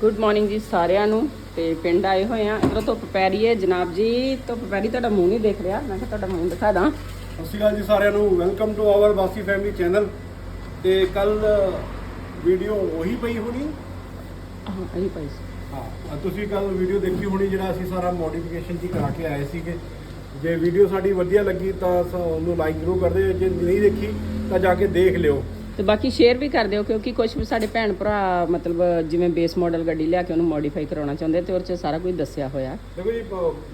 Good morning ਜੀ ਸਾਰਿਆਂ ਨੂੰ ਤੇ ਪਿੰਡ ਆਏ ਹੋਏ ਆ ਇਧਰੋਂ ਧੁੱਪ ਪੈ ਰਹੀ ਹੈ। ਜਨਾਬ ਜੀ ਧੁੱਪ ਪੈ ਰਹੀ ਤੁਹਾਡਾ ਮੂੰਹ ਨਹੀਂ ਦੇਖ ਰਿਹਾ। ਮੈਂ ਕਿਹਾ ਤੁਹਾਡਾ ਮੂੰਹ ਦਿਖਾ ਦਾਂ। ਸਤਿ ਸ਼੍ਰੀ ਅਕਾਲ ਜੀ ਸਾਰਿਆਂ ਨੂੰ। Welcome to our Basi family channel ਤੇ ਕੱਲ ਵੀਡੀਓ ਉਹੀ ਪਈ ਹੋਣੀ? ਹਾਂ ਅਹੀ ਪਾਈ ਸੀ। ਹਾਂ ਤੁਸੀਂ ਕੱਲ ਵੀਡੀਓ ਦੇਖੀ ਹੋਣੀ ਜਿਹੜਾ ਅਸੀਂ ਸਾਰਾ ਮੋਡੀਫਿਕੇਸ਼ਨ ਜੀ ਕਰਾ ਕੇ ਆਏ ਸੀਗੇ। ਜੇ ਵੀਡੀਓ ਸਾਡੀ ਵਧੀਆ ਲੱਗੀ ਤਾਂ ਉਹਨੂੰ ਲਾਈਕ ਜ਼ਰੂਰ ਕਰ ਦਿਓ ਜੇ ਨਹੀਂ ਦੇਖੀ ਤਾਂ ਜਾ ਕੇ ਦੇਖ ਲਿਓ। ਤੇ ਬਾਕੀ ਸ਼ੇਅਰ ਵੀ ਕਰ ਦਿਓ ਕਿਉਂਕਿ ਕੁਝ ਵੀ ਸਾਡੇ ਭੈਣ ਭਰਾ ਮਤਲਬ ਜਿਵੇਂ ਬੇਸ ਮਾਡਲ ਗੱਡੀ ਲਿਆ ਕੇ ਉਹਨੂੰ ਮੋਡੀਫਾਈ ਕਰਾਉਣਾ ਚਾਹੁੰਦੇ ਤੇ ਉਹਦੇ 'ਚ ਸਾਰਾ ਕੁਝ ਦੱਸਿਆ ਹੋਇਆ। ਦੇਖੋ ਜੀ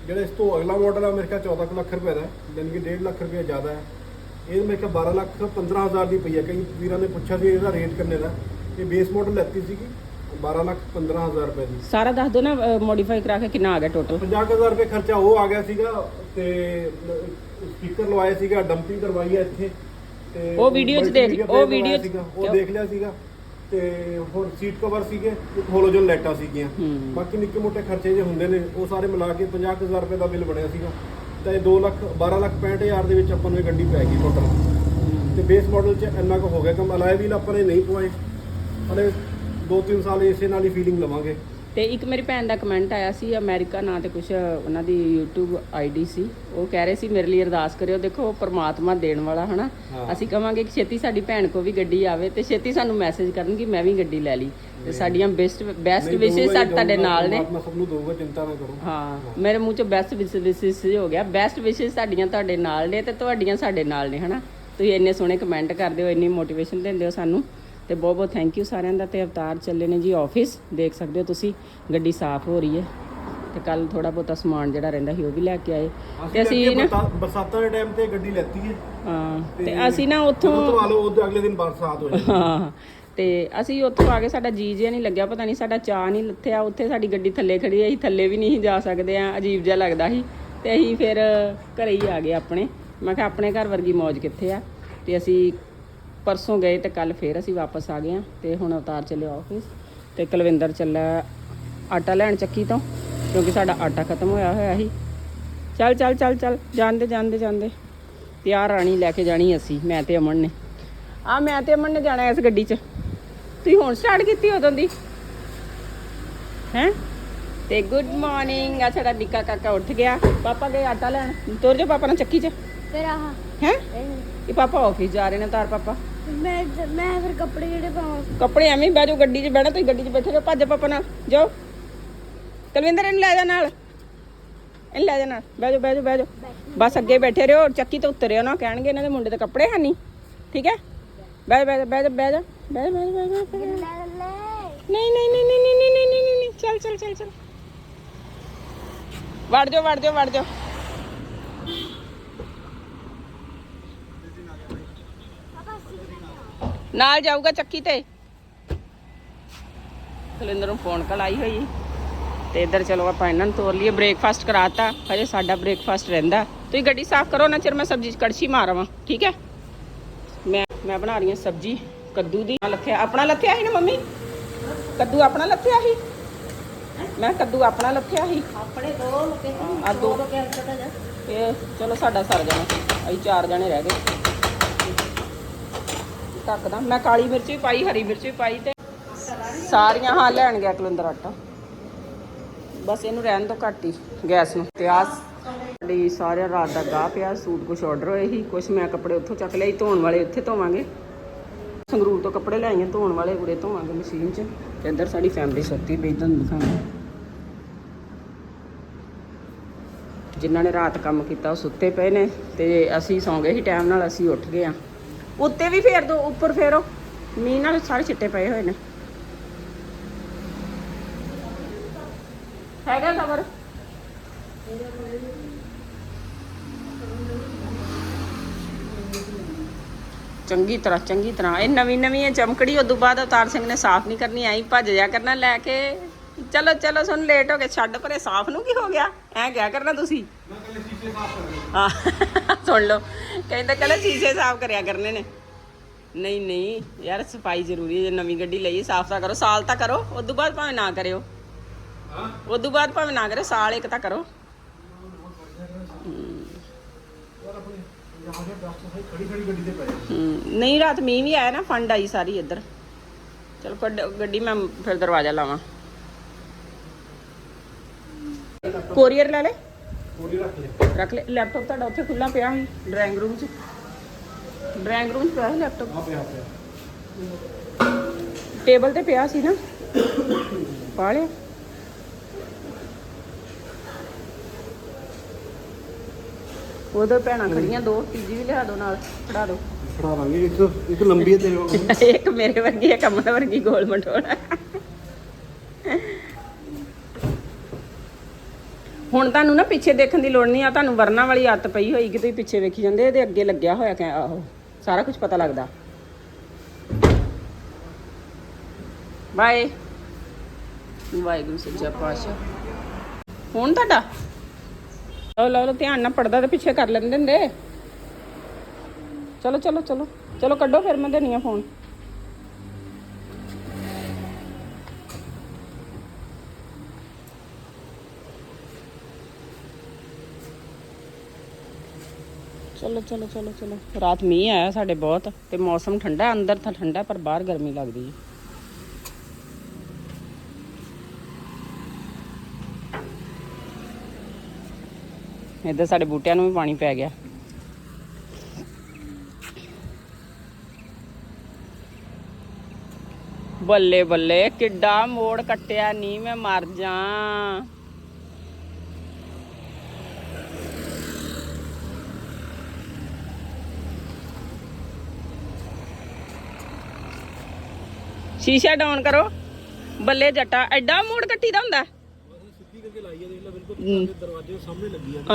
ਜਿਹੜਾ ਇਸ ਤੋਂ ਅਗਲਾ ਮਾਡਲ ਆ ਮੇਰੇ ਖਿਆਲ 14 ਕੁ ਲੱਖ ਰੁਪਏ ਦਾ ਯਾਨੀ ਕਿ 1.5 ਲੱਖ ਰੁਪਏ ਜ਼ਿਆਦਾ ਹੈ। ਇਹ ਮੇਰੇ ਖਿਆਲ 12 ਲੱਖ 15 ਹਜ਼ਾਰ ਦੀ ਪਈ ਹੈ ਕਈ ਵੀਰਾਂ ਨੇ ਪੁੱਛਿਆ ਸੀ ਇਹਦਾ ਰੇਟ ਕਿੰਨੇ ਦਾ ਇਹ ਬੇਸ ਮਾਡਲ ਲੈਤੀ ਸੀਗੀ 12 ਲੱਖ 15 ਹਜ਼ਾਰ ਰੁਪਏ ਦੀ। ਸਾਰਾ ਦੱਸ ਦਿਓ ਨਾ ਮੋਡੀਫਾਈ ਕਰਾ ਕੇ ਕਿੰਨਾ ਆ ਗਿਆ ਟੋਟਲ 50000 ਰੁਪਏ ਖਰਚਾ ਉਹ ਆ ਗਿਆ ਸੀਗਾ ਤੇ ਸਪੀਕਰ ਲਵਾਇਆ ਸੀਗਾ ਡੰਪਿੰਗ ਕਰਵਾਈ ਹੈ ਇੱਥੇ। ਤੇ ਉਹ video 'ਚ ਦੇਖ- multimedia ਉਹ player video 'ਚ- ਲਵਾਇਆ ਸੀਗਾ, ਉਹ ਦੇਖ ਲਿਆ ਸੀਗਾ ਤੇ ਹੋਰ ਸੀਟ ਕਵਰ ਸੀਗੇ ਇੱਕ ਹੋਲੋਜਨ ਲਾਈਟਾਂ ਸੀਗੀਆਂ। ਹੂੰ। ਬਾਕੀ ਨਿੱਕੇ ਮੋਟੇ ਖਰਚੇ ਜੇ ਹੁੰਦੇ ਨੇ ਉਹ ਸਾਰੇ ਮਿਲਾ ਕੇ 50000 ਰੁਪਏ ਦਾ ਬਿੱਲ ਬਣਿਆ ਸੀਗਾ। ਤਾਂ ਇਹ 2 ਲੱਖ 12 ਲੱਖ 65000 ਦੇ ਵਿੱਚ ਆਪਾਂ ਨੂੰ ਇਹ ਗੱਡੀ ਪੈ ਗਈ ਟੋਟਲ ਤੇ ਬੇਸ ਮਾਡਲ 'ਚ ਇੰਨਾ ਕੁ ਹੋ ਗਿਆ ਕਿ ਅਲਾਈ ਵੀਲ ਆਪਾਂ ਨੇ ਨਹੀਂ ਪਵਾਏ। ਹਲੇ 2-3 ਸਾਲ ਇਸੇ ਨਾਲ ਹੀ ਫੀਲਿੰਗ ਲਵਾਂਗੇ। ਤੇ ਇੱਕ ਮੇਰੀ ਭੈਣ ਦਾ ਕਮੈਂਟ ਆਇਆ ਸੀ ਅਮਰੀਕਾ ਨਾਂ ਤੇ ਕੁਝ ਉਹਨਾਂ ਦੀ YouTube ਆਈਡੀ ਸੀ। ਉਹ ਕਹਿ ਰਹੇ ਸੀ ਮੇਰੇ ਲਈ ਅਰਦਾਸ ਕਰਿਓ ਦੇਖੋ ਪ੍ਰਮਾਤਮਾ ਦੇਣ ਵਾਲਾ ਹਨਾ। ਅਸੀਂ ਕਵਾਂਗੇ ਕਿ ਛੇਤੀ ਸਾਡੀ ਭੈਣ ਕੋ ਵੀ ਗੱਡੀ ਆਵੇ ਤੇ ਛੇਤੀ ਸਾਨੂੰ ਮੈਸੇਜ ਕਰਨ ਕਿ ਮੈਂ ਵੀ ਗੱਡੀ ਲੈ ਲਈ। ਤੇ ਸਾਡੀਆਂ ਬੈਸਟ ਬੈਸਟ ਵਿਸ਼ੇਸ ਤੁਹਾਡੇ ਨਾਲ ਨੇ। ਪਰਮਾਤਮਾ ਸਭ ਨੂੰ ਦਊਗਾ ਚਿੰਤਾ ਨਾ ਕਰੋ। ਹਾਂ ਮੇਰੇ ਮੂੰਹ ਚੋਂ ਬੈਸਟ ਵਿਸ਼ੇਸ ਹੋ ਗਿਆ। ਬੈਸਟ ਵਿਸ਼ੇਸ ਸਾਡੀਆਂ ਤੁਹਾਡੇ ਨਾਲ ਨੇ ਤੇ ਤੁਹਾਡੀਆਂ ਸਾਡੇ ਨਾਲ ਨੇ ਹਨਾ? ਤੁਸੀਂ ਇੰਨੇ ਸੋਹਣੇ ਕਮੈਂਟ ਕਰਦੇ ਹੋ ਇੰਨੀ ਮੋਟੀਵੇਸ਼ਨ ਦਿੰਦੇ ਹੋ ਸਾਨੂੰ। ਤੇ ਬਹੁਤ ਬਹੁਤ ਥੈਂਕ ਯੂ ਸਾਰਿਆਂ ਦਾ ਤੇ ਅਵਤਾਰ ਚੱਲੇ ਨੇ ਜੀ ਆਫਿਸ ਦੇਖ ਸਕਦੇ ਹੋ ਤੁਸੀਂ ਗੱਡੀ ਸਾਫ਼ ਹੋ ਰਹੀ ਹੈ ਤੇ ਕੱਲ ਥੋੜਾ ਬਹੁਤਾ ਸਮਾਨ ਜਿਹੜਾ ਰਹਿੰਦਾ ਸੀ ਉਹ ਵੀ ਲੈ ਕੇ ਆਏ। ਤੇ ਅਸੀਂ ਨਾ ਬਰਸਾ- ਬਰਸਾਤਾਂ ਦੇ ਟਾਈਮ ਤੇ ਗੱਡੀ ਲੈਤੀ ਹੈ। ਹਾਂ ਤੇ ਅਸੀਂ ਨਾ ਉੱਥੋਂ ਤੋਂ ਲਓ ਉਹਦੇ ਅਗਲੇ ਦਿਨ ਬਰਸਾਤ ਹੋ ਜਾਂਦੀ ਹਾਂ ਤੇ ਅਸੀਂ ਉੱਥੋਂ ਆ ਕੇ ਸਾਡਾ ਜੀ ਜਿਹਾ ਨਹੀਂ ਲੱਗਿਆ ਪਤਾ ਨਹੀਂ ਸਾਡਾ ਚਾਹ ਨਹੀਂ ਲੱਥਿਆ ਉੱਥੇ ਸਾਡੀ ਗੱਡੀ ਥੱਲੇ ਖੜੀ ਹੈ ਅਸੀਂ ਥੱਲੇ ਵੀ ਨਹੀਂ ਜਾ ਸਕਦੇ ਆ ਅਜੀਬ ਜਿਹਾ ਲੱਗਦਾ ਸੀ। ਤੇ ਅਸੀਂ ਫਿਰ ਘਰੇ ਹੀ ਆ ਗਏ ਆਪਣੇ। ਮੈਂ ਕਿਹਾ ਆਪਣੇ ਘਰ ਵਰਗੀ ਮौज ਕਿੱਥੇ ਆ? ਤੇ ਅਸੀਂ ਪਰਸੋਂ ਗਏ ਤੇ ਕੱਲ ਫੇਰ ਅਸੀਂ ਵਾਪਸ ਆ ਗਏ ਆ ਤੇ ਹੁਣ ਅਵਤਾਰ ਚੱਲਿਆ ਆਫਿਸ ਤੇ ਕੁਲਵਿੰਦਰ ਚੱਲਾ ਆਟਾ ਲੈਣ ਚੱਕੀ ਤੋਂ ਕਿਉਂਕਿ ਸਾਡਾ ਆਟਾ ਖਤਮ ਹੋਇਆ ਹੋਇਆ ਸੀ। ਚੱਲ ਚੱਲ ਚੱਲ ਚੱਲ ਜਾਂਦੇ ਜਾਂਦੇ ਜਾਂਦੇ। ਤਿਆਰ ਰਾਣੀ ਲੈ ਕੇ ਜਾਣੀ ਅਸੀਂ ਮੈਂ ਤੇ ਅਮਨ ਨੇ। ਆ ਮੈਂ ਤੇ ਅਮਨ ਨੇ ਜਾਣਾ ਇਸ ਗੱਡੀ 'ਚ। ਤੁਸੀਂ ਹੁਣ ਸਟਾਰਟ ਕੀਤੀ ਉਦੋਂ ਦੀ? ਹੈ? ਤੇ ਗੁੱਡ ਮਾਰਨਿੰਗ ਆ ਸਾਡਾ ਨਿੱਕਾ ਕਾਕਾ ਉੱਠ ਗਿਆ। ਪਾਪਾ ਗਏ ਆਟਾ ਲੈਣ। ਤੁਰ ਜਾ ਪਾਪਾ ਨਾਲ ਚੱਕੀ 'ਚ। ਫਿਰ ਆਹ। ਹੈ? ਇਹ ਪਾਪਾ ਆਫਿਸ ਜਾ ਰਹੇ ਨੇ ਤਾਰ ਪਾਪਾ। ਮੈਂ ਮੈਂ ਫਿਰ ਕੱਪੜੇ ਜਿਹੜੇ ਪਾਵਾਂ। ਕੱਪੜੇ ਐਵੇਂ ਹੀ ਬਹਿ ਜਾਓ ਗੱਡੀ 'ਚ ਬਹਿਣਾ ਤੁਸੀਂ ਗੱਡੀ 'ਚ ਬੈਠੇ ਜਾਓ ਭੱਜ ਪਾਪਾ ਨਾਲ ਜਾਓ। ਕੁਲਵਿੰਦਰ ਇਹਨੂੰ ਲੈ ਜਾ ਨਾਲ। ਇਹਨੂੰ ਲੈ ਜਾ ਨਾਲ। ਬਹਿ ਜਾਓ ਬਹਿ ਜਾਓ ਬਹਿ ਜਾਓ। ਬਸ ਅੱਗੇ ਬੈਠੇ ਰਹੋ ਚੱਕੀ ਤੋਂ ਉਤਰਿਓ ਨਾ ਕਹਿਣਗੇ ਇਹਨਾਂ ਦੇ ਮੁੰਡੇ ਦੇ ਕੱਪੜੇ ਹੈ ਨਹੀਂ। ਠੀਕ ਹੈ? ਬਹਿ ਬਹਿ ਬਹਿ ਜਾ ਬਹਿ ਜਾ ਬਹਿ ਬਹਿ ਬਹਿ ਬਹਿ ਨਹੀਂ ਨਹੀਂ ਨਹੀਂ ਨਹੀਂ ਨਹੀਂ ਨਹੀਂ ਨਹੀਂ ਨਹੀਂ ਨਹੀਂ ਚੱਲ ਚੱਲ ਚੱਲ ਚੱਲ। ਵੜ ਜਾਓ ਵੜ ਜਾਓ ਵੜ ਜਾਓ। ਨਾਲ ਜਾਊਗਾ ਚੱਕੀ ਤੇ। ਕਲਿੰਦਰ ਨੂੰ ਫੋਨ ਕਾਲ ਆਈ ਹੋਈ। ਤੇ ਇੱਧਰ ਚਲੋ ਆਪਾਂ ਇਹਨਾਂ ਨੂੰ ਤੋਰ ਲਈਏ। ਬ੍ਰੇਕਫਾਸਟ ਕਰਾਤਾ। ਹਜੇ ਸਾਡਾ ਬ੍ਰੇਕਫਾਸਟ ਰਹਿੰਦਾ। ਤੁਸੀਂ ਗੱਡੀ ਸਾਫ਼ ਕਰੋ ਨਾ ਚਿਰ ਮੈਂ ਸਬਜ਼ੀ ਕੜਛੀ ਮਾਰਵਾਂ ਠੀਕ ਹੈ? ਮੈਂ ਮੈਂ ਬਣਾ ਰਹੀ ਹਾਂ ਸਬਜ਼ੀ। ਕੱਦੂ ਦੀ ਲੱਥਿਆ। ਆਪਣਾ ਲੱਥਿਆ ਸੀ ਨਾ ਮੰਮੀ? ਕੱਦੂ ਆਪਣਾ ਲੱਥਿਆ ਸੀ? ਮੈਂ ਕੱਦੂ ਆਪਣਾ ਲੱਥਿਆ ਸੀ। ਆਪਣੇ ਦੋ ਲੋਕੇ ਆ ਦੋ। ਇਹ ਚਲੋ ਸਾਡਾ ਸਰ ਜਾਣਾ। ਅਸੀਂ ਚਾਰ ਜਣੇ ਰਹਿ ਗਏ। ਢੱਕਦਾ ਮੈਂ ਕਾਲੀ ਮਿਰਚ ਵੀ ਪਾਈ, ਹਰੀ ਮਿਰਚ ਵੀ ਪਾਈ ਤੇ ਸਾਰੀਆਂ, ਹਾਂ, ਲੈਣ ਗਿਆ ਕੁਲਿੰਦਰ ਆਟਾ। ਬਸ ਇਹਨੂੰ ਰਹਿਣ ਤੋਂ ਘੱਟ ਹੀ, ਗੈਸ ਨੂੰ। ਤੇ ਆਹ ਸਾਡੀ ਸਾਰਿਆਂ ਰਾਤ ਦਾ ਗਾਹ ਪਿਆ ਸੂਟ ਕੁਛ ਆਰਡਰ ਹੋਏ ਸੀ। ਕੁਛ ਮੈਂ ਕੱਪੜੇ ਉੱਥੋਂ ਚੱਕ ਲਿਆਈ ਧੋਣ ਵਾਲੇ ਉੱਥੇ ਧੋਵਾਂਗੇ। ਸੰਗਰੂਰ ਤੋਂ ਕੱਪੜੇ ਲੈ ਲਿਆਈਆਂ, ਧੋਣ ਵਾਲੇ ਉਰੇ ਧੋਵਾਂਗੇ ਮਸ਼ੀਨ 'ਚ। ਤੇ ਇੱਧਰ ਸਾਡੀ ਫੈਮਿਲੀ ਸੁੱਤੀ ਪਈ ਤੁਹਾਨੂੰ ਦਿਖਾਵਾਂ ਜਿਨ੍ਹਾਂ ਨੇ ਰਾਤ ਕੰਮ ਕੀਤਾ, ਉਹ ਸੁੱਤੇ ਪਏ ਨੇ। ਤੇ ਅਸੀਂ ਸੌਂ ਗਏ ਸੀ ਟਾਈਮ ਨਾਲ ਅਸੀਂ ਉੱਠ ਗਏ ਆ ਉੱਤੇ ਵੀ ਫੇਰ ਦੋ, ਉੱਪਰ ਫੇਰੋ। ਮੀਂਹ ਨਾਲ ਸਾਰੇ ਚਿੱਟੇ ਪਏ ਹੋਏ ਨੇ। ਹੈਗਾ ਖਬਰ ਚੰਗੀ ਤਰ੍ਹਾਂ ਚੰਗੀ ਤਰ੍ਹਾਂ। ਇਹ ਨਵੀਂ ਨਵੀਂ ਹੈ ਚਮਕੜੀ, ਉਦੋਂ ਬਾਅਦ ਅਵਤਾਰ ਸਿੰਘ ਨੇ ਸਾਫ਼ ਨਹੀਂ ਕਰਨੀ ਆਈ ਭੱਜ ਜਾ ਕਰਨਾ ਲੈ ਕੇ। ਚਲੋ ਚਲੋ, ਸੁਣ ਲੇਟ ਹੋ ਗਏ। ਛੱਡ ਪਰੇ ਸਾਫ਼ ਨੂੰ ਕੀ ਹੋ ਗਿਆ? ਐ ਕਿਆ ਕਰਨਾ ਤੁਸੀਂ? ਸੁਣ ਲਓ। ਕਹਿੰਦਾ ਕਹਿੰਦਾ ਸ਼ੀਸ਼ੇ ਸਾਫ਼ ਕਰਿਆ ਕਰਨੇ ਨੇ। ਨਹੀਂ ਨਹੀਂ ਯਾਰ ਸਫ਼ਾਈ ਜ਼ਰੂਰੀ ਹੈ। ਨਵੀਂ ਗੱਡੀ ਲਈ ਸਾਫ਼ ਤਾਂ ਕਰੋ। ਸਾਲ ਤਾਂ ਕਰੋ। ਉਸ ਤੋਂ ਬਾਅਦ ਭਾਵੇਂ ਨਾ ਕਰਿਓ। ਹਾਂ। ਉਸ ਤੋਂ ਬਾਅਦ ਭਾਵੇਂ ਨਾ ਕਰਿਓ ਸਾਲ ਇੱਕ ਤਾਂ ਕਰੋ। ਨਹੀਂ ਰਾਤ ਮੀਂਹ ਵੀ ਆਇਆ ਨਾ ਫੰਡ ਆਈ ਸਾਰੀ ਇੱਧਰ। ਚਲ ਗੱਡੀ ਮੈਂ ਫਿਰ ਦਰਵਾਜ਼ਾ ਲਾਵਾਂ। ਕੋਰੀਅਰ ਲੈ ਲੈ। ਪੂਰੀ ਰੱਖ ਲੈ ਰੱਖ ਲੈ ਲੈਪਟਾਪ ਤੁਹਾਡਾ ਉੱਥੇ ਖੁੱਲਾ ਪਿਆ ਸੀ? ਡਰਾਇੰਗ ਰੂਮ 'ਚ। ਡਰਾਇੰਗ ਰੂਮ 'ਚ ਪਿਆ ਸੀ ਲੈਪਟਾਪ ਆ ਪਿਆ ਪਿਆ। ਟੇਬਲ ਤੇ ਪਿਆ ਸੀ ਨਾ? ਪਾ ਲਿਆ। ਉਧਰ ਭੈਣਾਂ ਖੜੀਆਂ ਦੋ ਤੀਜੀ ਵੀ ਲਿਆ ਦੋ ਨਾਲ ਫੜਾ ਦੋ। ਫੜਾ ਲਾਂਗੇ ਇੱਕ ਇੱਕ ਲੰਬੀ ਹੈ ਤੇਰੇ ਕੋਲ। ਇੱਕ ਮੇਰੇ ਵਰਗੀ ਇੱਕ ਅਮਨ ਵਰਗੀ ਗੋਲ ਮਟੋੜਾ ਹੁਣ ਤੁਹਾਨੂੰ ਨਾ ਪਿੱਛੇ ਦੇਖਣ ਦੀ ਲੋੜ ਨਹੀਂ ਆ ਤੁਹਾਨੂੰ ਵਰਨਾ ਵਾਲੀ ਆਦਤ ਪਈ ਹੋਈ ਕਿ ਤੁਸੀਂ ਪਿੱਛੇ ਵੇਖੀ ਜਾਂਦੇ, ਇਹਦੇ ਅੱਗੇ ਲੱਗਿਆ ਹੋਇਆ ਕਿ ਆਹੋ, ਸਾਰਾ ਕੁਝ ਪਤਾ ਲੱਗਦਾ। ਬਾਏ। ਵਾਹਿਗੁਰੂ ਸੱਚਾ ਪਾਤਸ਼ਾਹ। ਹੁਣ ਤੁਹਾਡਾ? ਲਓ ਲਓ ਧਿਆਨ ਨਾਲ ਪੜਦਾ ਤੇ ਪਿੱਛੇ ਕਰ ਲੈਂਦੇ ਹੁੰਦੇ। ਚਲੋ ਚਲੋ ਚਲੋ ਚਲੋ, ਕੱਢੋ ਫਿਰ ਮੈਂ ਦੇਣੀ ਆ ਫੋਨ ਚਲੋ ਚਲੋ ਚਲੋ ਚਲੋ। ਰਾਤ ਮੀਂਹ ਆਇਆ ਸਾਡੇ ਬਹੁਤ ਤੇ ਮੌਸਮ ਠੰਡਾ ਅੰਦਰ ਤਾਂ ਠੰਡਾ ਪਰ ਬਾਹਰ ਗਰਮੀ ਲੱਗਦੀ ਹੈ। ਇੱਧਰ ਸਾਡੇ ਬੂਟਿਆਂ ਨੂੰ ਵੀ ਪਾਣੀ ਪੈ ਗਿਆ। ਬੱਲੇ ਬੱਲੇ, ਕਿੱਡਾ ਮੋੜ ਕੱਟਿਆ ਨਹੀਂ ਮੈਂ ਮਰ ਜਾ। ਸ਼ੀਸ਼ਾ ਡਾਊਨ ਕਰੋ। ਬੱਲੇ ਜੱਟਾ ਐਡਾ ਮੋੜ ਕੱਟੀ ਦਾ ਹੁੰਦਾ।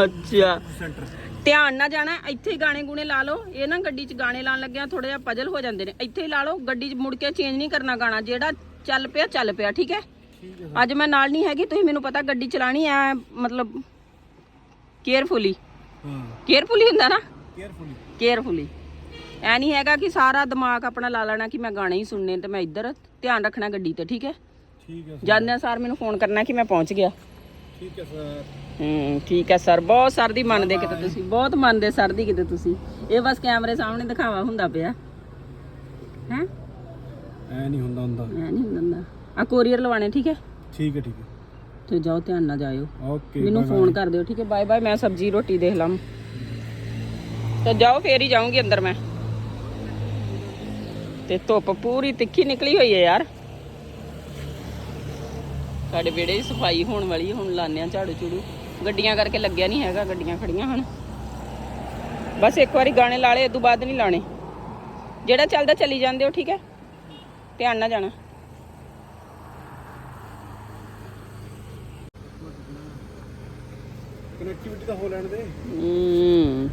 ਅੱਛਾ। ਧਿਆਨ ਨਾਲ ਜਾਣਾ ਇੱਥੇ ਹੀ ਗਾਣੇ ਗੁਣੇ ਲਾ ਲਓ। ਇਹ ਨਾ ਗੱਡੀ 'ਚ ਗਾਣੇ ਲਾਉਣ ਲੱਗਿਆ ਥੋੜਾ ਜਿਹਾ ਪਜਲ ਹੋ ਜਾਂਦੇ ਨੇ। ਇੱਥੇ ਹੀ ਲਾ ਲਓ ਗੱਡੀ 'ਚ ਮੁੜ ਕੇ ਚੇਂਜ ਨਹੀਂ ਕਰਨਾ ਗਾਣਾ। ਜਿਹੜਾ ਚੱਲ ਪਿਆ ਚੱਲ ਪਿਆ ਠੀਕ ਹੈ? ਠੀਕ ਹੈ ਅੱਜ ਮੈਂ ਨਾਲ ਨਹੀਂ ਹੈਗੀ ਤੁਸੀਂ ਮੈਨੂੰ ਪਤਾ ਗੱਡੀ ਚਲਾਣੀ ਐ ਮਤਲਬ ਕੇਅਰਫੁਲੀ ਹਾਂ। ਕੇਅਰਫੁਲੀ ਹੁੰਦਾ ਨਾ? ਕੇਅਰਫੁਲੀ ਕੇਅਰਫੁਲੀ ਐ ਨਹੀਂ ਹੈਗਾ ਕਿ ਸਾਰਾ ਦਿਮਾਗ ਆਪਣਾ ਲਾ ਲੈਣਾ ਕਿ ਮੈਂ ਗਾਣੇ ਹੀ ਸੁਣਨੇ ਤੇ ਮੈਂ ਇੱਧਰ ਧਿਆਨ ਰੱਖਣਾ ਗੱਡੀ ਤੇ ਠੀਕ ਹੈ? ਠੀਕ ਹੈ ਜਾਂਦਿਆਂ ਸਾਰ ਮੈਨੂੰ ਫੋਨ ਕਰਨਾ ਕਿ ਮੈਂ ਪਹੁੰਚ ਗਿਆ। ਠੀਕ ਹੈ ਸਰ। ਹੂੰ ਠੀਕ ਹੈ ਸਰ ਬਹੁਤ ਸਰ ਦੀ ਮੰਨਦੇ ਕਿਤੇ ਤੁਸੀਂ ਬਹੁਤ ਮੰਨਦੇ ਸਰ ਦੀ ਕਿਤੇ ਤੁਸੀਂ। ਇਹ ਬਸ ਕੈਮਰੇ ਸਾਹਮਣੇ ਦਿਖਾਵਾ ਹੁੰਦਾ ਪਿਆ। ਹੈ? ਐ ਨਹੀਂ ਹੁੰਦਾ ਹੁੰਦਾ। ਮੈਂ ਨਹੀਂ ਹੁੰਦਾ ਆ ਕੋਰੀਅਰ ਲਵਾਣੇ ਠੀਕ ਹੈ? ਠੀਕ ਹੈ ਠੀਕ ਹੈ। ਤੇ ਜਾਓ ਧਿਆਨ ਨਾਲ ਜਾਇਓ। ਓਕੇ ਮੈਨੂੰ ਫੋਨ ਕਰ ਦਿਓ ਠੀਕ ਹੈ? ਬਾਏ ਬਾਏ ਮੈਂ ਸਬਜ਼ੀ ਰੋਟੀ ਦੇਖ ਲਾਂ। ਤੇ ਜਾਓ ਫੇਰ ਹੀ ਜਾਊਂਗੀ ਅੰਦਰ ਮੈਂ। ਤੇ ਧੁੱਪ ਪੂਰੀ ਤਿੱਖੀ ਨਿਕਲੀ ਹੋਈ ਹੈ ਯਾਰ। ਸਾਡੇ ਵਿਹੜੇ ਦੀ ਸਫ਼ਾਈ ਹੋਣ ਵਾਲੀ ਹੈ, ਹੁਣ ਲਾਉਂਦੇ ਆ ਝਾੜੂ ਝੂੜੂ। ਗੱਡੀਆਂ ਕਰਕੇ ਲੱਗਿਆ ਨਹੀਂ ਹੈਗਾ ਗੱਡੀਆਂ ਖੜੀਆਂ ਹਨ ਬਸ ਇੱਕ ਵਾਰੀ ਗਾਣੇ ਲਾ ਲਏ ਇਦੋਂ ਬਾਅਦ ਨਹੀਂ ਲਾਣੇ ਜਿਹੜਾ ਚੱਲਦਾ ਚੱਲੀ ਜਾਂਦੇ ਹੋ ਠੀਕ ਹੈ? ਧਿਆਨ ਨਾਲ ਜਾਣਾ। ਕਨੈਕਟੀਵਿਟੀ ਤਾਂ ਹੋ ਲੈਣ ਦੇ। ਹਮ,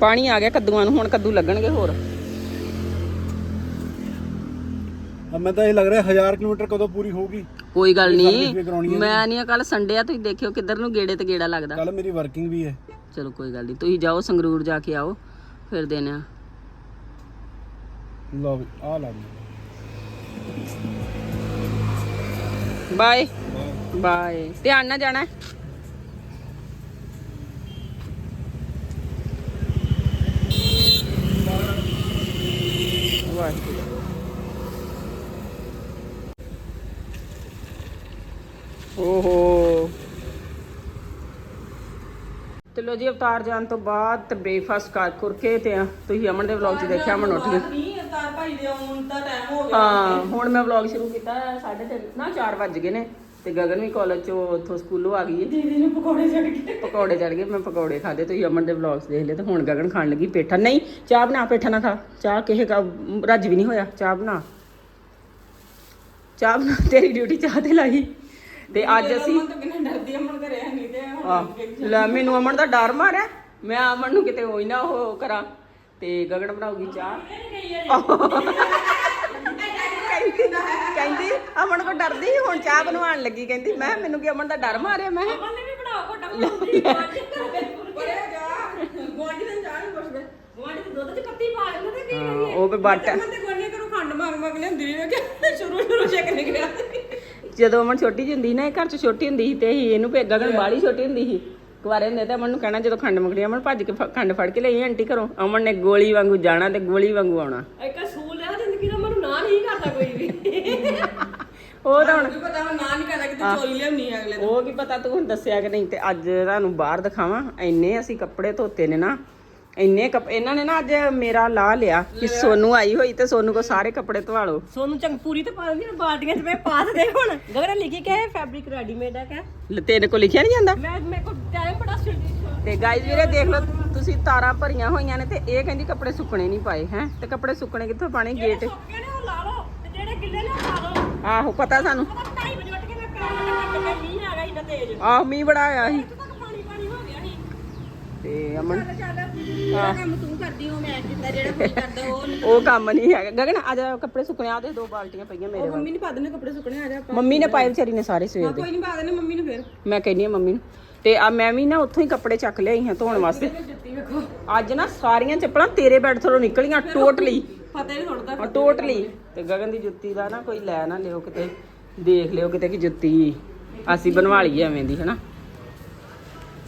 ਪਾਣੀ ਆ ਗਿਆ ਕੱਦੂਆਂ ਨੂੰ ਹੁਣ ਕੱਦੂ ਲੱਗਣਗੇ ਹੋਰ। ਮੈਂ ਤਾਂ ਇਹ ਲੱਗ ਰਿਹਾ 1000 ਕਿਲੋਮੀਟਰ ਕਦੋਂ ਪੂਰੀ ਹੋਊਗੀ? ਕੋਈ ਗੱਲ service ਵੀ ਕਰਾਉਣੀ ਨਹੀਂ ਹੈ। ਮੈਂ ਨਹੀਂ ਕੱਲ ਸੰਡੇ ਆ ਤੁਸੀਂ ਦੇਖਿਓ ਕਿੱਧਰ ਨੂੰ ਗੇੜੇ ਤੇ ਗੇੜਾ ਲੱਗਦਾ। ਕੱਲ ਮੇਰੀ ਵਰਕਿੰਗ ਵੀ ਹੈ। ਚਲੋ ਕੋਈ ਗੱਲ ਨਹੀਂ ਤੁਸੀਂ ਜਾਓ ਸੰਗਰੂਰ ਜਾ ਕੇ ਆਓ ਫਿਰ ਦੇਣੇ ਆ ਲਓ ਆ ਲਾ ਦੀ ਬਾਏ ਬਾਏ ਧਿਆਨ ਨਾਲ ਜਾਣਾ। ਵਾਹਿਗੁਰੂ। ਓਹੋ। ਤੇ ਲੋ ਜੀ ਅਵਤਾਰ ਜਾਣ ਤੋਂ ਬਾਅਦ ਤੇ ਬ੍ਰੇਕਫਾਸਟ ਕਰ ਕਰਕੇ ਤੇ ਆ। ਤੁਸੀਂ ਅਮਨ ਦੇ ਵਲੌਗ 'ਚ ਦੇਖਿਆ ਅਮਨ ਉੱਠ ਗਈ। ਨਹੀਂ ਅਵਤਾਰ ਭਾਈ ਦੇ ਆਉਣ ਦਾ ਟਾਈਮ ਹੋ ਗਿਆ ਹਾਂ ਹੁਣ ਮੈਂ ਵਲੌਗ ਸ਼ੁਰੂ ਕੀਤਾ 3:30 ਨਾ 4 ਵੱਜ ਗਏ ਨੇ। ਤੇ ਗਗਨ ਵੀ ਕਾਲਜ ਚੋਂ ਉੱਥੋਂ ਸਕੂਲੋਂ ਆ ਗਈ ਹੈ। ਦੀਦੀ ਨੂੰ ਪਕੌੜੇ ਚੜ ਗਏ ਮੈਂ ਪਕੌੜੇ ਖਾਦੇ ਤੁਸੀਂ ਅਮਨ ਦੇ ਵਲੌਗਸ ਦੇਖ ਲਏ ਤੇ ਹੁਣ ਗਗਨ ਖਾਣ ਲੱਗੀ ਪੇਠਾ। ਨਹੀਂ ਚਾਹ ਬਣਾ ਪੇਠਾ ਨਾ ਖਾ। ਚਾਹ ਕਿਸੇ ਕਾ ਰੱਜ ਵੀ ਨਹੀਂ ਹੋਇਆ। ਚਾਹ ਬਣਾ। ਚਾਹ ਬਣਾ ਤੇਰੀ ਡਿਊਟੀ ਚਾਹ ਤੇ ਲਾਈ। ਤੇ ਅੱਜ ਅਸੀਂ ਤਾਂ ਕਿੰਨਾ ਡਰਦੀ ਅਮਨ ਘਰੇ ਹੈ ਨਹੀਂ ਤੇ ਹੁਣ ਆਹ, ਲੈ ਮੈਨੂੰ ਅਮਨ ਦਾ ਡਰ ਮਾਰਿਆ। ਮੈਂ ਅਮਨ ਨੂੰ ਕਿਤੇ ਹੋਈ ਨਾ ਉਹ ਕਰਾਂ। ਤੇ ਗਗਨ ਬਣਾਉਗੀ ਚਾਹ। ਕਹਿੰਦੀ ਕਹਿੰਦੀ ਅਮਨ ਕੋ ਡਰਦੀ ਸੀ, ਹੁਣ ਚਾਹ ਬਣਵਾਉਣ ਲੱਗੀ। ਕਹਿੰਦੀ ਮੈਂ ਮੈਨੂੰ ਕੀ ਅਮਨ ਦਾ ਡਰ ਮਾਰਿਆ? ਮੈਂ ਅਮਨ ਨੇ ਵੀ ਬਣਾ ਘੋਟਾ ਬਣਾਉਂਦੀ ਗਵਾਂਢੀ ਪਰੇ ਜਾ। ਗਵਾਂਢੀ ਦੇ ਜਾਣ ਪੁੱਛਦੇ। ਗਵਾਂਢੀ ਦੇ ਦੁੱਧ 'ਚ ਪੱਤੀ ਪਾ ਲੈਂਦੇ ਤੇ ਕੀ ਹਾਂ, ਉਹ ਵੀ ਬੱਟ ਅਮਨ ਤੇ ਗਵਾਂਢੀ ਕਰੋ ਖੰਡ ਮੰਗ ਮੰਗ ਲੈਂਦੀ ਰਹੀ। ਕਿ ਸ਼ੁਰੂ ਸ਼ੁਰੂ ਛੇਕ ਨਿਕਲਿਆ ਜਦੋਂ ਅਮਨ ਛੋਟੀ ਜਿਹੀ ਹੁੰਦੀ ਸੀ ਨਾ ਇਹ ਘਰ ਚ ਛੋਟੀ ਹੁੰਦੀ ਸੀ ਤੇ ਅਸੀਂ ਇਹਨੂੰ ਭੇਗਾ ਗਣ ਬਾਲੀ ਛੋਟੀ ਹੁੰਦੀ ਸੀ। ਕੁਆਰੇ ਹੁੰਦੇ ਤੇ ਅਮਨ ਨੂੰ ਕਹਿਣਾ ਜਦੋਂ ਖੰਡ ਮੰਗਣੀ ਅਮਨ ਭੱਜ ਕੇ ਫ- ਖੰਡ ਫੜ ਕੇ ਲਈ ਆਂਟੀ ਘਰੋਂ। ਅਮਨ ਨੇ ਗੋਲੀ ਵਾਂਗੂ ਜਾਣਾ ਤੇ ਗੋਲੀ ਵਾਂਗੂ ਆਉਣਾ। ਇੱਕ ਸੂਲ ਆ ਜ਼ਿੰਦਗੀ ਦਾ ਮੈਨੂੰ ਨਾ ਨਹੀਂ ਕਰਦਾ ਕੋਈ ਵੀ। ਉਹ ਤਾਂ ਹੁਣ ਪਤਾ ਮੈਂ ਨਾ ਨਹੀਂ ਕਰਦਾ ਕਿ ਤੇ ਚੋਈ ਲਿਆਉਣੀ ਅਗਲੇ ਦਿਨ। ਉਹ ਕੀ ਪਤਾ ਤੂੰ ਹੁਣ ਦੱਸਿਆ ਕਿ ਨਹੀਂ ਤੇ ਅੱਜ ਤੁਹਾਨੂੰ ਬਾਹਰ ਦਿਖਾਵਾਂ। ਇੰਨੇ ਅਸੀਂ ਕੱਪੜੇ ਧੋਤੇ ਨੇ ਨਾ ਇੰਨੇ ਕੱਪ ਇਹਨਾਂ ਨੇ ਨਾ ਅੱਜ ਮੇਰਾ ਲਾ ਲਿਆ ਕਿ ਸੋਨੂੰ ਆਈ ਹੋਈ ਤੇ ਸੋਨੂੰ ਕੋ ਸਾਰੇ ਕੱਪੜੇ ਧਵਾ ਲਓ। ਸੋਨੂੰ ਚੰਗ ਪੂਰੀ ਤੇ ਪਾ ਦਿੰਦੀ ਨਾ ਬਾਲਟੀਆਂ 'ਚ ਮੈਂ ਪਾ ਦੇ ਹੁਣ। ਗਗਨ ਲਿਖੀ ਕਿ ਫੈਬਰਿਕ ਰੈਡੀਮੇਡ ਆ ਕਾ ਲ- ਤੇਰੇ ਕੋ ਲਿਖਿਆ ਨਹੀਂ ਜਾਂਦਾ? ਮੈਂ ਮੇਰੇ ਕੋਲ ਟਾਈਮ ਬੜਾ ਸਿਲਦੀ ਤੇ ਗਾਇਜ਼ ਵੀਰੇ ਦੇਖ ਲਓ ਤੁਸੀਂ ਤਾਰਾਂ ਭਰੀਆਂ ਹੋਈਆਂ ਨੇ ਤੇ ਇਹ ਕਹਿੰਦੀ ਕੱਪੜੇ ਸੁੱਕਣੇ ਨਹੀਂ ਪਾਏ ਹੈ? ਤੇ ਕੱਪੜੇ ਸੁੱਕਣੇ ਕਿੱਥੋਂ ਪਾਣੇ ਗੇਟ ਸੁੱਕੇ ਨੇ ਉਹ ਲਾ ਲਓ ਤੇ ਜਿਹੜੇ ਗਿੱਲੇ ਨੇ ਉਹ ਲਾ ਲਓ। ਆਹੋ ਪਤਾ ਸਾਨੂੰ। ਪਤਾ ਢਾਈ ਵਜੇ ਉੱਠ ਕੇ ਮੈਂ ਪੈਰ ਨਾਲ ਕੱਟ ਕੇ ਮੀਂਹ ਆ ਗਿਆ ਇੰਨਾ ਤੇਜ਼। ਆਹ ਮੀਂਹ ਬੜਾ ਆਇਆ ਸੀ। ਇੱਥੇ ਤੱਕ ਪਾਣੀ ਪਾਣੀ ਹੋ ਗਿਆ ਸੀ। ਤੇ ਅਮਨ? ਚੱਲ ਜਿਹੜਾ ਕੰਮ ਤੂੰ ਕਰਦੀ ਹੋ ਮੈਂ ਜਿੱਦਾਂ ਜਿਹੜਾ ਕੋਈ ਕਰਦਾ ਉਹ ਉਹ ਕੰਮ ਨਹੀਂ ਹੈਗਾ। ਗਗਨ ਆ ਜਾ ਕੱਪੜੇ ਸੁੱਕਣੇ ਆ ਦੇ ਦੋ ਬਾਲਟੀਆਂ ਪਈਆਂ ਮੇਰੇ ਵੱਲ। ਮੰਮੀ ਨੇ ਪਾ ਦੇਣੇ ਕੱਪੜੇ ਸੁੱਕਣੇ ਆ ਜਾ ਆਪਾਂ। ਮੰਮੀ ਨੇ ਪਾਏ ਵਿਚਾਰੀ ਨੇ ਸਾਰੇ ਸਵੇਰ ਦੇ। ਕੋਈ ਨਹੀਂ ਪਾ ਦੇਣੇ ਮੰਮੀ ਨੂੰ ਫੇਰ। ਮੈਂ ਕਹਿੰਦੀ ਆ ਮੰਮੀ ਨੂੰ। ਤੇ ਆ ਮੈਂ ਵੀ ਨਾ ਉੱਥੋਂ ਹੀ ਕੱਪੜੇ ਚੱਕ ਲਿਆਈ ਹਾਂ ਧੋਣ ਵਾਸਤੇ। ਜੁੱਤੀ ਵੇਖੋ। ਅੱਜ ਨਾ ਸਾਰੀਆਂ ਚੱਪਲਾਂ ਤੇਰੇ ਬੈੱਡ ਥੋੜੋਂ ਨਿਕਲੀਆਂ ਟੋਟਲੀ। ਪਤਾ ਹੀ ਨਹੀਂ ਥੋੜਦਾ ਆ ਟੋਟਲੀ। ਤੇ ਗਗਨ ਦੀ ਜੁੱਤੀ ਦਾ ਨਾ ਕੋਈ ਲੈ ਨਾ ਲਿਓ ਕਿਤੇ। ਦੇਖ ਲਿਓ ਕਿਤੇ ਕਿ ਜੁੱਤੀ ਅਸੀਂ ਬਣਵਾ ਲਈ ਐਵੇਂ ਦੀ ਹਨਾ?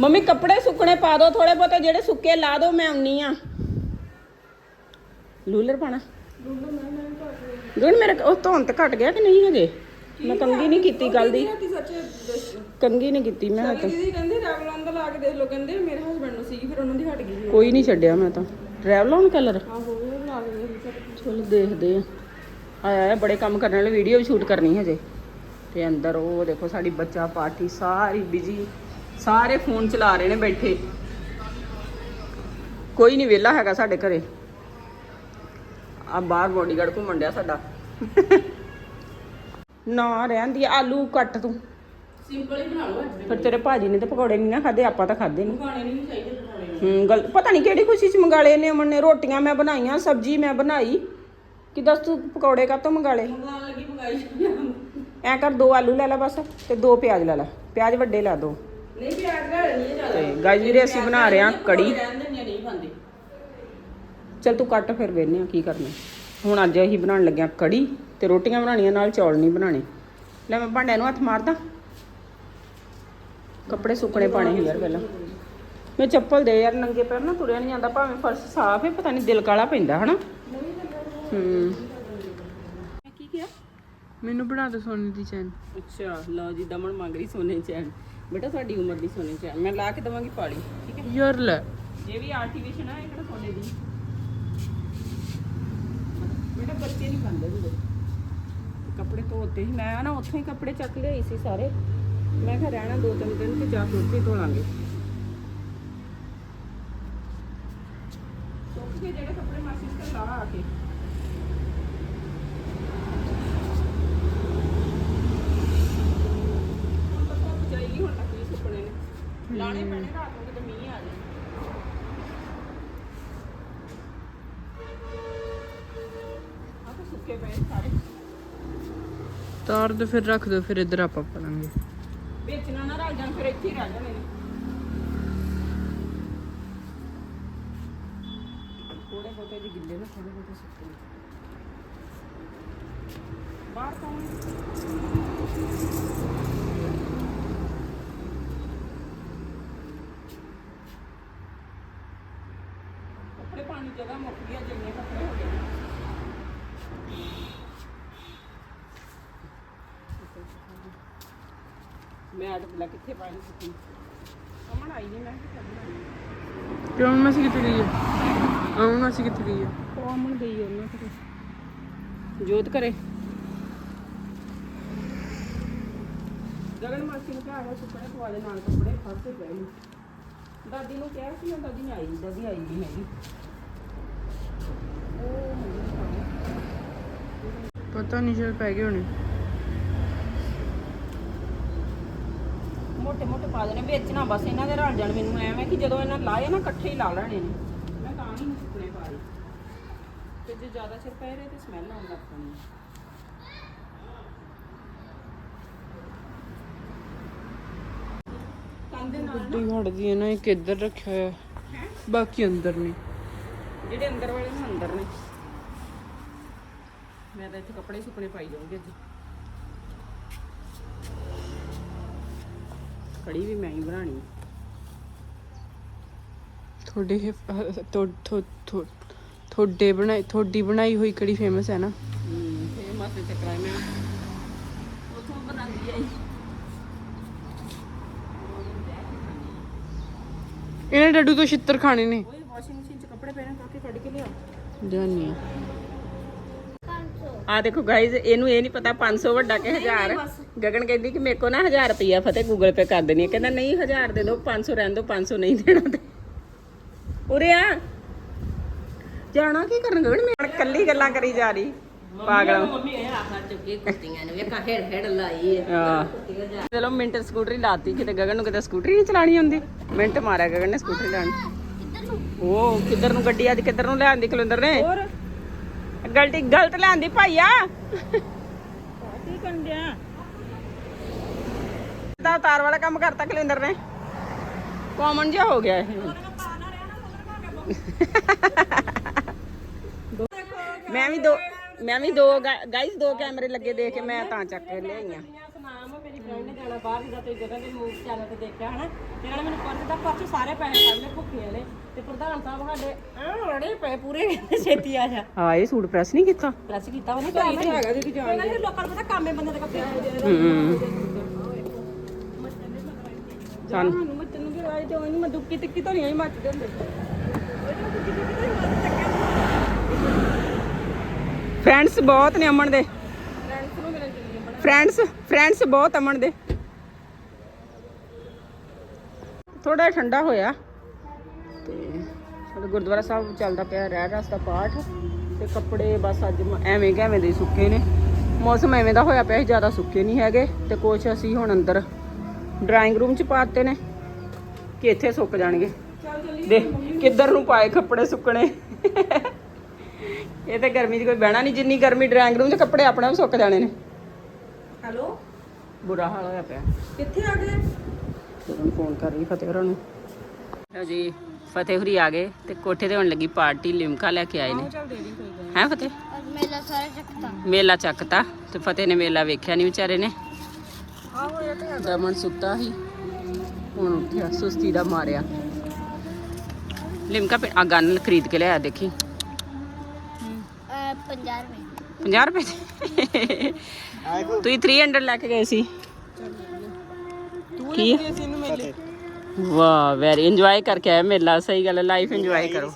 ਮੰਮੀ ਕੱਪੜੇ ਸੁੱਕਣੇ ਪਾ ਦਿਓ ਥੋੜੇ ਬਹੁਤੇ ਜਿਹੜੇ ਸੁੱਕੇ ਲਾ ਦਿਓ ਮੈਂ ਆਉਣੀ ਆ। ਲੂਲਰ ਪਾਣਾ ਗੁਣ ਮੇਰੇ ਉਹ ਧੌਣ ਤੇ ਘਟ ਗਿਆ ਕਿ ਨਹੀਂ ਹਜੇ? ਮੈਂ ਕੰਗੀ ਨਹੀਂ ਕੀਤੀ ਗੱਲ ਦੀ। ਸੱਚ ਕੰਗੀ ਨਹੀਂ ਕੀਤੀ ਮੈਂ ਹਜੇ ਦੀਦੀ ਕਹਿੰਦੇ ਰੈਵਲਨ ਦਾ ਲਾ ਕੇ ਦੇਖ ਲੋ ਕਹਿੰਦੇ ਮੇਰੇ ਹਸਬੰਡ ਨੂੰ ਸੀਗੀ ਫਿਰ ਉਹਨਾਂ ਦੀ ਹਟ ਗਈ ਕੋਈ ਨਹੀਂ ਛੱਡਿਆ ਮੈਂ ਤਾਂ। ਰੈਵਲਨ ਕਲਰ ਆਹੋ ਉਹ ਲਾ ਕੇ ਦੇਖ ਚਲੋ ਦੇਖਦੇ ਆ। ਆਇਆ ਬੜੇ ਕੰਮ ਕਰਨ ਵਾਲੇ ਵੀਡੀਓ ਵੀ ਸ਼ੂਟ ਕਰਨੀ ਹਜੇ। ਤੇ ਅੰਦਰ ਉਹ ਦੇਖੋ ਸਾਡੀ ਬੱਚਾ ਪਾਰਟੀ ਸਾਰੀ ਬਿਜ਼ੀ ਸਾਰੇ ਫੋਨ ਚਲਾ ਰਹੇ ਨੇ ਬੈਠੇ। ਕੋਈ ਨਹੀਂ ਵਿਹਲਾ ਹੈਗਾ ਸਾਡੇ ਘਰੇ। ਆ ਬਾਹਰ ਬੋਡੀਗਾਰਡ ਘੁੰਮਣ ਡਿਆ ਸਾਡਾ। ਨਾ ਰਹਿਣ ਦੀ ਆਲੂ ਕੱਟ ਤੂੰ। ਸਿੰਪਲ ਹੀ ਬਣਾ ਲਓ ਅੱਜ ਫਿਰ ਤੇਰੇ ਭਾਜੀ ਨੇ ਤਾਂ ਪਕੌੜੇ ਨਹੀਂ ਨਾ ਖਾਦੇ ਆਪਾਂ ਤਾਂ ਖਾਦੇ ਨਹੀਂ ਖਾਣੇ ਨਹੀਂ ਚਾਹੀਦੇ ਬਣਾਉਣੇ ਹੂੰ ਗਲ ਪਤਾ ਨਹੀਂ ਕਿਹੜੀ ਖੁਸ਼ੀ ਚ ਮੰਗਾ ਲਏ ਨੇ ਅਮਨ ਨੇ ਰੋਟੀਆਂ ਮੈਂ ਬਣਾਈਆਂ ਸਬਜ਼ੀ ਮੈਂ ਬਣਾਈ। ਕਿ ਦੱਸ ਤੂੰ ਪਕੌੜੇ ਕਾਤੋਂ ਮੰਗਾ ਲਏ ਮੰਗਾਉਣ ਲੱਗੀ ਮੰਗਾਈ ਐ ਕਰ ਦੋ ਆਲੂ ਲੈ ਲੈ ਬਸ ਤੇ ਦੋ ਪਿਆਜ਼ ਲੈ ਲੈ। ਪਿਆਜ਼ ਵੱਡੇ ਲੈ ਦੋ। ਨਹੀਂ ਪਿਆਜ਼ ਲੈ ਲੈਣੀ ਹੈ ਜ਼ਿਆਦਾ। ਤੇ ਗਾਇਜ਼ ਵੀਰੇ ਅਸੀਂ ਬਣਾ ਰਹੇ ਹਾਂ ਕੜੀ। ਰਹਿਣ ਦਿੰਦੀਆਂ ਨਹੀਂ ਖਾਂਦੇ। ਚਲ ਤੂੰ ਕੱਟ ਫਿਰ ਵੇਖਨੇ ਆ ਕੀ ਕਰਨਾ। ਹੁਣ ਅੱਜ ਅਸੀਂ ਬਣਾਉਣ ਲੱਗਿਆ ਕੜੀ ਤੇ ਰੋਟੀਆਂ ਬਣਾਉਣੀਆਂ ਨਾਲ ਚੌਲ ਨਹੀਂ ਬਣਾਣੇ ਲੈ ਮੈਂ ਭਾਂਡਿਆਂ ਨੂੰ ਹੱਥ ਮਾਰਦਾ। ਕੱਪੜੇ ਸੁੱਕਣੇ ਪਾਣੇ ਸੀ ਯਾਰ ਪਹਿਲਾਂ। ਮੈਂ ਚੱਪਲ ਦੇ ਯਾਰ ਨੰਗੇ ਪੈਰ ਨਾ ਤੁਰਿਆ ਨਹੀਂ ਜਾਂਦਾ ਭਾਵੇਂ ਫਰਸ਼ ਸਾਫ਼ ਹੈ ਪਤਾ ਨਹੀਂ ਦਿਲ ਕਾਲਾ ਪੈਂਦਾ ਹਨਾ? ਹੂੰ। ਕੀ ਕਿਹਾ? ਮੈਨੂੰ ਬਣਾ ਦੋ ਸੋਨੇ ਦੀ ਚੈਨ। ਅੱਛਾ ਲਓ ਜੀ ਦਮਨ ਮੰਗ ਰਹੀ ਸੋਨੇ ਚੈਨ। ਬੇਟਾ ਸਾਡੀ ਉਮਰ ਦੀ ਸੋਨੇ ਚੈਨ ਮੈਂ ਲਾ ਕੇ ਦਵਾਂਗੀ ਪਾਲੀ ਠੀਕ ਹੈ? ਯਾਰ ਲੈ। ਜੇ ਵੀ ਆਰਟੀਫੀਸ਼ਲ ਆ ਇਹ ਕਿਹੜਾ ਸੋਨੇ ਦੀ? ਬੇਟਾ ਬੱਚੇ ਨਹੀਂ ਪਾਉਂਦੇ ਹੁੰਦੇ। ਕੱਪੜੇ ਧੋਤੇ ਸੀ। ਮੈਂ ਨਾ ਉੱਥੋਂ ਹੀ ਕੱਪੜੇ ਚੱਕ ਲਿਆਈ ਸੀ ਸਾਰੇ। ਮੈਂ ਕਿਹਾ ਰਹਿਣਾ ਦੋ ਤਿੰਨ ਦਿਨ ਤੇ ਜਾ ਕੇ ਉੱਥੇ ਧੋ ਲਾਂਗੇ। ਸੁੱਕ ਜਿਹੜੇ ਕੱਪੜੇ ਮਾਸੀ ਤੇ ਲਾ ਆ ਕੇ ਹੁਣ ਤਾਂ ਧੁੱਪ ਜਾਏਗੀ ਹੁਣ ਤੱਕ ਨਹੀਂ ਸੁੱਕਣੇ ਨੇ ਲਾਣੇ ਪੈਣੇ ਰਾਤ ਨੂੰ ਕਿਤੇ ਮੀਂਹ ਆ ਜਾਏ। ਆ ਤਾਂ ਸੁੱਕੇ ਪਏ ਸਾਰੇ। ਤਾਰ ਤੇ ਫਿਰ ਰੱਖ ਦੋ ਫਿਰ ਇੱਧਰ ਆਪਾਂ ਪਾ ਲਾਂਗੇ ਵਿੱਚ ਨਾ ਨਾ ਰਲ ਜਾਣ ਫਿਰ ਇੱਥੇ ਹੀ ਰਹਿ ਜਾਣੇ ਥੋੜੇ ਬਹੁਤੇ ਜਿਹੇ ਗਿੱਲੇ ਨੇ ਥੋੜੇ ਬਹੁਤੇ ਸੁੱਕੇ ਨੇ। ਬਾਹਰ ਕੌਣ ਕੱਪੜੇ ਪਾਣੀ ਦੀ ਜਗ੍ਹਾ ਮੁੱਕ ਗਈ ਆ ਜਿੰਨੇ ਕੱਪੜੇ ਹੋ ਗਏ ਨੇ। ਮੈਂ ਅੱਜ ਬਲਾ ਕਿੱਥੇ ਪਾਣੀ ਸੁੱਕੀ ਅਮਨ ਆਈ ਨਹੀਂ ਮੈਂ ਕਿੱਥੇ ਬਣਾਈ? ਕਿਉਂ ਮਾਸੀ ਕਿੱਥੇ ਗਈ ਹੈ ਆਉਂ ਮਾਸੀ ਕਿੱਥੇ ਗਈ ਹੈ ਉਹ ਅਮਨ ਗਈ ਉਹਨਾਂ ਘਰੇ। ਜੋਤ ਕਰੇ ਗਗਨ ਮਾਸੀ ਨੂੰ ਕਿਹਾ ਸੁੱਕਣੇ ਪਵਾ ਦੇ ਨਾਲ ਕੱਪੜੇ ਫਰਸ਼ ਤੇ ਪਏ ਨੇ ਦਾਦੀ ਨੂੰ ਕਿਹਾ ਸੀ ਦਾਦੀ ਨਹੀਂ ਆਈ ਦਾਦੀ ਆਈ ਨਹੀਂ ਹੈਗੀ। ਪਤਾ ਨਹੀਂ ਸ਼ਾਇਦ ਪੈ ਗਏ ਹੋਣੇ। ਮੋਟੇ ਮੋਟੇ ਪਾ ਦੇਣੇ ਵਿੱਚ ਨਾ ਬਸ ਇਹਨਾਂ ਦੇ ਰਲ ਜਾਣ ਮੈਨੂੰ ਐਵੇਂ ਕਿ ਜਦੋਂ ਇਹਨਾਂ ਲਾਏ ਨਾ ਇਕੱਠੇ ਹੀ ਲਾ ਲੈਣੇ ਨੇ। ਮੈਂ ਤਾਂ ਨਹੀਂ ਸੁੱਕਣੇ ਪਾ ਰਹੀ। ਤੇ ਜੇ ਜ਼ਿਆਦਾ ਚਿਰ ਪਏ ਰਹੇ ਤੇ ਸਮੈਲ ਆਉਣ ਲੱਗ ਪੈਣੀ ਕੰਨ ਦੇ ਨਾਲ ਗੱਡੀ ਖੜਦੀ ਹੈ ਨਾ ਇੱਕ ਇੱਧਰ ਰੱਖਿਆ ਹੋਇਆ। ਬਾਕੀ ਅੰਦਰ ਨੇ। ਜਿਹੜੇ ਅੰਦਰ ਵਾਲੇ ਨੇ ਅੰਦਰ ਨੇ। ਮੈਂ ਤਾਂ ਇੱਥੇ ਕੱਪੜੇ ਸੁੱਕਣੇ ਪਾਈ ਜਾਊਂਗੀ ਅੱਜ। ਕੜੀ ਵੀ ਮੈਂ ਹੀ ਬਣਾਣੀ ਤੁਹਾਡੇ ਤੁਹਾਡੇ ਬਣਾਈ ਤੁਹਾਡੀ ਬਣਾਈ ਹੋਈ ਕੜੀ ਫੇਮਸ ਹੈ ਨਾ? ਫੇਮਸ ਤੇ ਕਰਾਈ ਮੈਂ ਇਹਨੇ ਡੱਡੂ ਤੋਂ ਛਿੱਤਰ ਖਾਣੇ ਨੇ। ਓਏ ਵਾਸ਼ਿੰਗ ਮਸ਼ੀਨ ਚ ਕੱਪੜੇ ਪੈਣਾ ਕਾਕੇ ਕੱਢ ਕੇ ਲਿਆ ਜਾਨੀ ਆ। ਦੇਖੋ ਗਾਇਜ਼ ਇਹਨੂੰ ਇਹ ਨਹੀਂ ਪਤਾ 500 ਵੱਡਾ ਕਿ 1000 ਗਗਨ ਕਹਿੰਦੀ ਕਿ ਮੇਰੇ ਕੋ ਨਾ 1000 ਰੁਪਿਆ ਫਤਿਹ ਗੂਗਲ ਪੇ ਕਰ ਦੇਣੀ ਹੈ ਕਹਿੰਦਾ ਨਹੀਂ 1000 ਦੇ ਦਿਓ 500 ਰਹਿਣ ਦਿਓ 500 ਨਹੀਂ ਦੇਣਾ ਤੇ। ਉਰੇ ਆ। ਜਾਣਾ ਕੀ ਕਰਨ ਗਗਨ? ਮੈਂ ਕੱਲੀ ਗੱਲਾਂ ਕਰੀ ਜਾ ਰਹੀ ਪਾਗਲ। ਮੰਮੀ ਇਹ ਆਖਰ ਚੁੱਕੀ ਕੁੱਤੀਆਂ ਨੇ ਵੇਖਾ ਖੇਡ ਖੇਡ ਲਾਈ ਹੈ। ਚਲੋ ਮਿੰਟ ਸਕੂਟਰੀ ਲਾਤੀ ਕਿਤੇ ਗਗਨ ਨੂੰ ਕਿਤੇ ਸਕੂਟਰੀ ਨਹੀਂ ਚਲਾਣੀ ਆਉਂਦੀ। ਮਿੰਟ ਮਾਰਿਆ ਗਗਨ ਨੇ ਸਕੂਟਰੀ ਲੈਣ ਉਹ ਕਿੱਧਰ ਨੂੰ ਗੱਡੀ ਅੱਜ ਕਿੱਧਰ ਨੂੰ ਲਿਆਂਦੀ ਕੁਲਿੰਦਰ ਨੇ? ਹੋਰ? ਗਲਤੀ ਗਲਤ ਲਿਆਂਦੀ ਭਾਈਆ। ਕੀ ਕਰਨ ਦਾ ਤਾਰ ਵਾਲਾ ਕੰਮ ਕਰਤਾ ਕੁਲਿੰਦਰ ਨੇ। ਕਾਮਨ ਜਿਹਾ ਹੋ ਗਿਆ ਇਹ। ਮੈਂ ਵੀ ਦੋ ਮੈਂ ਵੀ ਦੋ ਗਾਈਸ ਦੋ ਕੈਮਰੇ ਲੱਗੇ ਦੇਖ ਕੇ ਮੈਂ ਤਾਂ ਚੱਕ ਕੇ ਲਿਆਈਆਂ ਸੁਨਾਮ ਮੇਰੀ ਫਰੈਂਡ ਨੇ ਜਾਣਾ ਬਾਹਰ ਜਿਹਦਾ ਤੇ ਜਗ੍ਹਾ ਦੇ ਮੂਵ ਚੈਨਲ ਤੇ ਦੇਖਿਆ ਹਨਾ ਤੇ ਨਾਲ ਮੈਨੂੰ ਪਰਸ ਦਾ ਪਰਸ ਸਾਰੇ ਪੈਸੇ ਕੱਢ ਲਏ ਭੁੱਖੀਆਂ ਨੇ। ਤੇ ਪ੍ਰਧਾਨ ਸਾਹਿਬ ਸਾਡੇ ਐ ਰੜੇ ਪਏ ਪੂਰੇ ਛੇਤੀ ਆ ਜਾ। ਹਾਂ ਇਹ ਸੂਟ ਪ੍ਰੈਸ ਨਹੀਂ ਕੀਤਾ। ਪ੍ਰੈਸ ਕੀਤਾ ਉਹਨੇ ਕੰਮ ਹੀ ਹੈਗਾ ਜੀ ਜਾਣ ਦੇ। ਲੋਕਾਂ ਨੂੰ ਪਤਾ ਕੰਮੇ ਬੰਦੇ ਦੇ ਕੱਪੜੇ। ਹੂੰ। ਸਾਨੂੰ। ਸਾਨੂੰ ਮੈਂ ਤੈਨੂੰ ਵੀ ਆਈ ਤੇ ਉਹਨੂੰ ਮੈਂ ਦੁੱਕੀ ਤਿੱਕੀ ਧਨੀਆਂ ਹੀ ਮੱਚਦੇ ਹੁੰਦੇ ਫਰੈਂਡਸ ਬਹੁਤ ਨੇ ਅਮਨ ਦੇ। ਫਰੈਂਡਸ ਫਰੈਂਡਸ ਬਹੁਤ ਅਮਨ ਦੇ। ਥੋੜਾ ਠੰਡਾ ਹੋਇਆ। ਤੇ ਸਾਡੇ ਗੁਰਦੁਆਰਾ ਸਾਹਿਬ ਚੱਲਦਾ ਪਿਆ ਰਹਿ ਰਸ ਦਾ ਪਾਠ। ਤੇ ਕੱਪੜੇ ਬਸ ਅੱਜ ਮ- ਐਵੇਂ ਕਿਵੇਂ ਦੇ ਹੀ ਸੁੱਕੇ ਨੇ। ਮੌਸਮ ਐਵੇਂ ਦਾ ਹੋਇਆ ਪਿਆ ਸੀ ਜ਼ਿਆਦਾ ਸੁੱਕੇ ਨਹੀਂ ਹੈਗੇ। ਤੇ ਕੁਛ ਅਸੀਂ ਹੁਣ ਅੰਦਰ ਡਰਾਇੰਗ ਰੂਮ ਚ ਪਾਤੇ ਨੇ ਕਿ ਇੱਥੇ ਸੁੱਕ ਜਾਣਗੇ। ਦੇਖ ਕਿੱਧਰ ਨੂੰ ਪਾਏ ਕੱਪੜੇ ਸੁੱਕਣੇ। ਇਹ ਤੇ ਗਰਮੀ 'ਚ ਕੋਈ ਬਹਿਣਾ ਨਹੀਂ ਜਿੰਨੀ ਗਰਮੀ ਡਰਾਇੰਗ ਰੂਮ 'ਚ ਕੱਪੜੇ ਆਪਣੇ ਆਪ ਸੁੱਕ ਜਾਣੇ ਨੇ। ਹੈਲੋ? ਬੁਰਾ ਹਾਲ ਹੋਇਆ ਪਿਆ। ਕਿੱਥੇ ਆ ਗਏ? ਤੁਹਾਨੂੰ ਫੋਨ ਕਰ ਰਹੀ ਫਤਿਹ ਹੋਰਾਂ ਨੂੰ। ਲਓ ਜੀ ਫਤਿਹ ਹੁਰੀ ਆ ਗਏ ਤੇ ਕੋਠੇ ਤੇ ਹੋਣ ਲੱਗੀ ਪਾਰਟੀ ਲਿਮਕਾ ਲੈ ਕੇ ਆਏ ਨੇ। ਹੈ ਫਤਿਹ? ਮੇਲਾ ਸਾਰਾ ਚੱਕਤਾ। ਮੇਲਾ ਚੱਕਤਾ ਤੇ ਫਤਿਹ ਨੇ ਮੇਲਾ ਵੇਖਿਆ ਨਹੀਂ ਵਿਚਾਰੇ ਨੇ। ਦਮਨ ਸੁੱਤਾ ਸੀ। ਹੁਣ ਉੱਠਿਆ ਸੁਸਤੀ ਦਾ ਮਾਰਿਆ। ਲਿਮਕਾ ਪੀ- ਆ ਗਨ ਖਰੀਦ ਕੇ ਲਿਆਇਆ ਦੇਖੀ। 50 ਰੁਪਏ। 50 ਰੁਪਏ ਦੀ? ਤੁਸੀਂ 300 ਲੈ ਕੇ ਗਏ ਸੀ। ਕੀ? ਅਸੀਂ ਇਹਨੂੰ ਮਿਲੇ? ਵਾਹ ਵੈਰੀ ਇੰਜੋਏ ਕਰਕੇ ਆਏ ਮੇਲਾ ਸਹੀ ਗੱਲ ਹੈ ਲਾਈਫ ਇੰਜੋਏ ਕਰੋ।